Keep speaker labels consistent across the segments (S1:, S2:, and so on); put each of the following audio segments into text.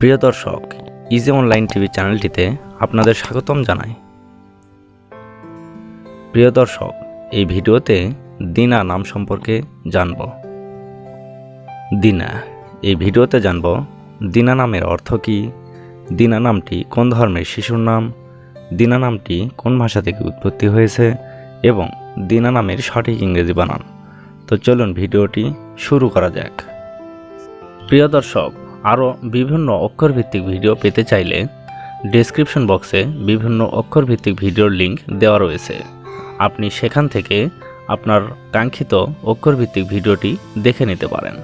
S1: প্রিয় দর্শক easy online TV চ্যানেলটিতে আপনাদের স্বাগতম জানাই। প্রিয় দর্শক, এই ভিডিওতে দিনা নাম সম্পর্কে জানব। দিনা, এই ভিডিওতে জানব দিনা নামের অর্থ কী, দিনা নামটি কোন ধর্মের শিশুর নাম, দিনা নামটি কোন ভাষা থেকে উৎপত্তি হয়েছে, এবং দিনা নামের সঠিক ইংরেজি বানান। তো চলুন ভিডিওটি শুরু করা যাক। প্রিয় দর্শক আরও বিভিন্ন অক্ষরভিত্তিক ভিডিও পেতে চাইলে ডেসক্রিপশন বক্সে বিভিন্ন অক্ষরভিত্তিক ভিডিওর লিঙ্ক দেওয়া রয়েছে। আপনি সেখান থেকে আপনার কাঙ্ক্ষিত অক্ষরভিত্তিক ভিডিওটি দেখে নিতে পারেন।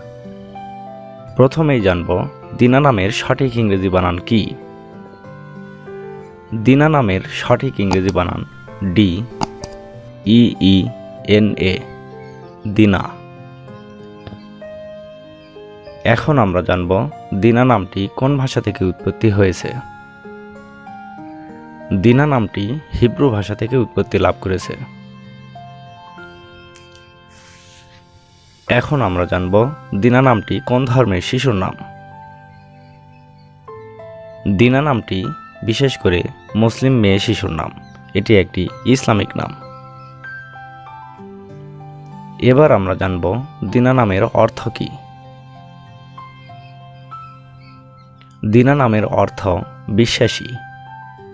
S1: প্রথমেই জানব দিনা নামের সঠিক ইংরেজি বানান কি? দিনা নামের সঠিক ইংরেজি বানান ডি ই, এন, এ, দিনা। এখন আমরা জানব দিনা নামটি কোন ভাষা থেকে উৎপত্তি হয়েছে। দিনা নামটি হিব্রু ভাষা থেকে উৎপত্তি লাভ করেছে। এখন আমরা জানব দিনা নামটি কোন ধর্মের শিশুর নাম। দিনা নামটি বিশেষ করে মুসলিম মেয়ে শিশুর নাম। এটি একটি ইসলামিক নাম। এবার আমরা জানব দিনা নামের অর্থ কী। দিনা নামের অর্থ বিশ্বাসী,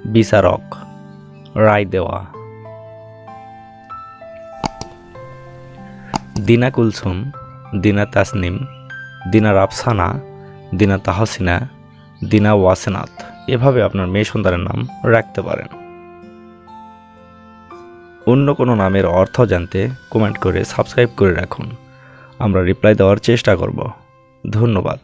S1: বিচারক, রায় দেওয়া। দিনা কুলসুম, দিনা তাসনিম, দিনা রাফসানা, দিনা তাহসিনা, দিনা ওয়াসেনাথ এভাবে আপনার মেয়ে সন্তানের নাম রাখতে পারেন। অন্য কোনো নামের অর্থ জানতে কমেন্ট করে সাবস্ক্রাইব করে রাখুন। আমরা রিপ্লাই দেওয়ার চেষ্টা করব। ধন্যবাদ।